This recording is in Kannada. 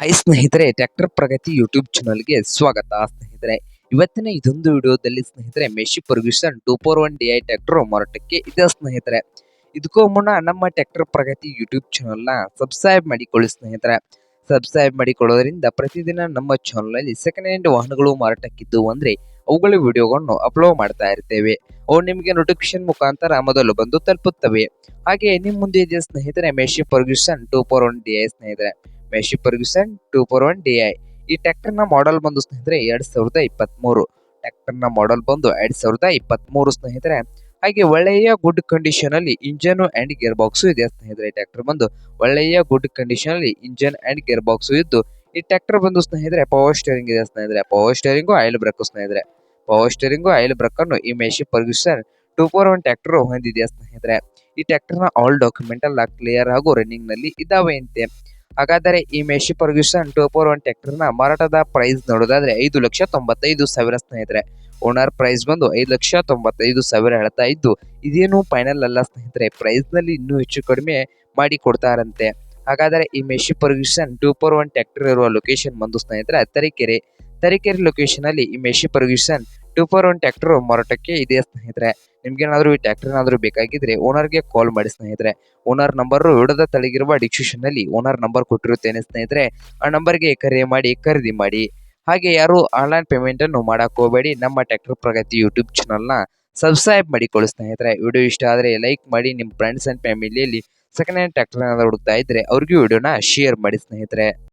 ಹಾಯ್ ಸ್ನೇಹಿತರೆ, ಟ್ರ್ಯಾಕ್ಟರ್ ಪ್ರಗತಿ ಯೂಟ್ಯೂಬ್ ಚಾನಲ್ಗೆ ಸ್ವಾಗತ. ಸ್ನೇಹಿತರೆ, ಇವತ್ತಿನ ಇದೊಂದು ವಿಡಿಯೋದಲ್ಲಿ ಸ್ನೇಹಿತರೆ Massey Ferguson two four one D I tractor ಮಾರಾಟಕ್ಕೆ ಇದೆ ಸ್ನೇಹಿತರೆ. ಇದಕ್ಕೂ ಮುನ್ನ ನಮ್ಮ ಟ್ಯಾಕ್ಟರ್ ಪ್ರಗತಿ ಯೂಟ್ಯೂಬ್ ಚಾನಲ್ನ ಸಬ್ಸ್ಕ್ರೈಬ್ ಮಾಡಿಕೊಳ್ಳಿ ಸ್ನೇಹಿತರೆ. ಸಬ್ಸ್ಕ್ರೈಬ್ ಮಾಡಿಕೊಳ್ಳೋದ್ರಿಂದ ಪ್ರತಿದಿನ ನಮ್ಮ ಚಾನಲಲ್ಲಿ ಸೆಕೆಂಡ್ ಹ್ಯಾಂಡ್ ವಾಹನಗಳು ಮಾರಾಟಕ್ಕಿದ್ದು ಅಂದರೆ ಅವುಗಳ ವಿಡಿಯೋಗಳನ್ನು ಅಪ್ಲೋಡ್ ಮಾಡ್ತಾ ಇರ್ತೇವೆ. ಅವು ನಿಮಗೆ ನೋಟಿಫಿಕೇಶನ್ ಮುಖಾಂತರ ಮೊದಲು ಬಂದು ತಲುಪುತ್ತವೆ. ಹಾಗೆ ನಿಮ್ಮ ಮುಂದೆ ಇದೆ ಸ್ನೇಹಿತರೆ Massey Ferguson two four one D I ಸ್ನೇಹಿತರೆ. Massey Ferguson two four one D I ಈ ಟ್ಯಾಕ್ಟರ್ನ ಮಾಡೆಲ್ ಬಂದು ಸ್ನೇಹಿತರೆ ಎರಡು ಸಾವಿರದ ಇಪ್ಪತ್ತ್ ಮೂರು ಟ್ರ್ಯಾಕ್ಟರ್ನ ಮಾಡೆಲ್ ಬಂದು ಎರಡ್ ಸಾವಿರದ ಇಪ್ಪತ್ತ್ ಮೂರು ಸ್ನೇಹಿತರೆ. ಹಾಗೆ ಒಳ್ಳೆಯ ಗುಡ್ ಕಂಡೀಷನ್ ಅಲ್ಲಿ ಇಂಜನ್ ಅಂಡ್ ಗೇರ್ ಬಾಕ್ಸ್ ಇದೆ ಸ್ನೇಹಿತರೆ ಟ್ರ್ಯಾಕ್ಟರ್ ಬಂದು. ಒಳ್ಳೆಯ ಗುಡ್ ಕಂಡೀಷನ್ ಅಲ್ಲಿ ಇಂಜನ್ ಅಂಡ್ ಗೇರ್ ಬಾಕ್ಸ್ ಇದ್ದು, ಈ ಟ್ಯಾಕ್ಟರ್ ಬಂದು ಸ್ನೇಹಿತರೆ ಪವರ್ ಸ್ಟೇರಿಂಗ್ ಇದೆ ಸ್ನೇಹಿತರೆ. ಪವರ್ ಸ್ಟೇರಿಂಗು ಆಯಿಲ್ ಬ್ರೇಕ್ ಸ್ನೇಹಿತರೆ. ಪವರ್ ಸ್ಟೇರಿಂಗು ಆಯಿಲ್ ಬ್ರೇಕ್ ಅನ್ನು ಈ Massey Ferguson two four one tractor ಹೊಂದಿದೆ ಸ್ನೇಹಿತರೆ. ಈ ಟ್ಯಾಕ್ಟರ್ನ ನ ಆಲ್ ಡಾಕ್ಯುಮೆಂಟ್ ಎಲ್ಲ ಕ್ಲಿಯರ್ ಹಾಗೂ ರನ್ನಿಂಗ್ನಲ್ಲಿ ಇದಾವೆ ಅಂತೆ. ಹಾಗಾದರೆ ಈ Massey Ferguson two four one tractor ಮಾರಾಟದ ಪ್ರೈಸ್ ನೋಡೋದಾದ್ರೆ ಐದು ಲಕ್ಷ ತೊಂಬತ್ತೈದು ಸಾವಿರ ಸ್ನೇಹಿತರೆ. ಓನರ್ ಪ್ರೈಸ್ ಬಂದು ಐದು ಲಕ್ಷ ತೊಂಬತ್ತೈದು ಸಾವಿರ ಹೇಳ್ತಾ ಇದ್ದು, ಇದೇನು ಫೈನಲ್ ಅಲ್ಲ ಸ್ನೇಹಿತರೆ ಪ್ರೈಸ್ನಲ್ಲಿ ಇನ್ನೂ ಹೆಚ್ಚು ಕಡಿಮೆ ಮಾಡಿ ಕೊಡ್ತಾರಂತೆ. ಹಾಗಾದರೆ ಈ Massey Ferguson two four one tractor ಇರುವ ಲೊಕೇಶನ್ ಬಂದು ಸ್ನೇಹಿತರೆ, ತರೀಕೆರೆ. ತರೀಕೆರೆ ಲೊಕೇಶನ್ ಅಲ್ಲಿ ಈ Massey Ferguson two four one tractor ಮಾರಾಟಕ್ಕೆ ಇದೆ ಸ್ನೇಹಿತರೆ? ನಿಮ್ಗೇನಾದ್ರೂ ಈ ಟ್ಯಾಕ್ಟರ್ ಏನಾದರೂ ಬೇಕಾಗಿದ್ರೆ ಓನರ್ಗೆ ಕಾಲ್ ಮಾಡಿ ಸ್ನೇಹಿತರೆ. ಓನರ್ ನಂಬರ್ ವಿಡದ ತಳಗಿರುವ ಡಿಸ್ಕ್ರಿಪ್ಷನ್ನಲ್ಲಿ ಓನರ್ ನಂಬರ್ ಕೊಟ್ಟಿರುತ್ತೇನೆ ಸ್ನೇಹಿತರೆ. ಆ ನಂಬರ್ಗೆ ಕರೆ ಮಾಡಿ, ಖರೀದಿ ಮಾಡಿ. ಹಾಗೆ ಯಾರು ಆನ್ಲೈನ್ ಪೇಮೆಂಟ್ ಅನ್ನು ಮಾಡಕ್ ಹೋಗಬೇಡಿ. ನಮ್ಮ ಟ್ಯಾಕ್ಟರ್ ಪ್ರಗತಿ ಯೂಟ್ಯೂಬ್ ಚಾನಲ್ನ ಸಬ್ಸ್ಕ್ರೈಬ್ ಮಾಡಿಕೊಳ್ಳಿ ಸ್ನೇಹಿತರೆ. ವಿಡಿಯೋ ಇಷ್ಟ ಆದರೆ ಲೈಕ್ ಮಾಡಿ, ನಿಮ್ಮ ಫ್ರೆಂಡ್ಸ್ ಅಂಡ್ ಫ್ಯಾಮಿಲಿಯಲ್ಲಿ ಸೆಕೆಂಡ್ ಹ್ಯಾಂಡ್ ಟ್ರ್ಯಾಕ್ಟರ್ ಏನಾದ್ರು ಹುಡುಕ್ತಾ ಇದ್ರೆ ಅವ್ರಿಗೂ ವಿಡಿಯೋನ ಶೇರ್ ಮಾಡಿ ಸ್ನೇಹಿತರೆ.